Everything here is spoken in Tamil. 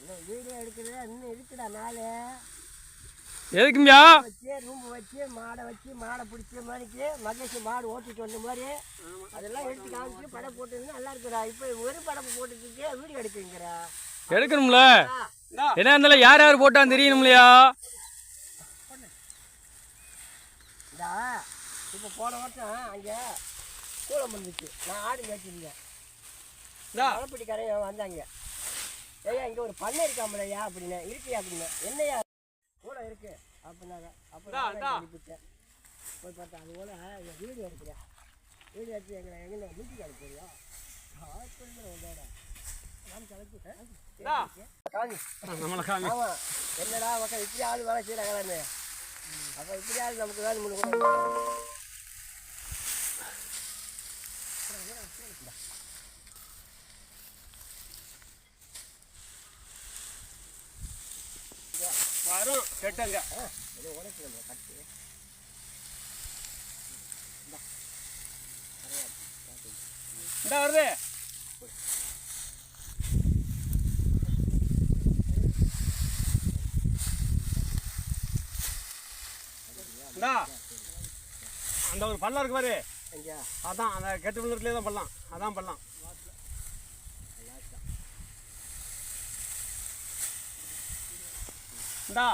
இந்தா வீடியோ எடுக்கிறது இன்னும் இருக்குடா நாள். எதுக்குங்கய்யா வச்சு ரூம் வச்சு மாடை வச்சு மாடை பிடிச்ச மாதிரிக்கு மகேஷ் மாடு ஓட்டிட்டு வந்த மாதிரி. அதெல்லாம் எடுத்து காமிச்சு படம் போட்டுருந்தா நல்லா இருக்குடா. இப்போ ஒரு படம் போட்டுட்டு வீடியோ எடுக்குங்கிறா எடுக்கணும்ல? என்ன இருந்தாலும் யார் யார் போட்டான்னு தெரியணும்லையா? இந்தா இப்போ போன வருஷம் அங்கே கூலம் வந்துச்சு நான் ஆடு மேய்ச்சிருந்தேன். இந்தா மலைப்பிடிக்காரன் வந்தாங்க. ஐயா இங்கே ஒரு பண்ணை இருக்காமலையா அப்படின்னு. இருக்கியா அப்படின்னு. என்னையா? கூட இருக்கு. அப்படின்னாங்க. அப்புறம் அனுப்பிவிட்டேன் போய் பார்த்தா அது போல என் வீடியோ எடுக்கிறேன் வீடியோ எடுத்து எங்களை எங்கே மீட்டிங் அனுப்புறியா வந்தோட காமி. ஆமா. என்னடா மக்கள் இப்படி ஆள் வேலை செய்கிறாங்களான்னு அப்போ இப்படி ஆள் நமக்கு வேலை முன்னு வரும் கெட்டுங்க. இந்த வருது. இந்தா அந்த ஒரு பள்ளம் இருக்கு பாரு. அதான் அந்த கெட்டு விழுந்துட்டுலேயே தான் பள்ளம். அதான் பள்ளம். இந்தா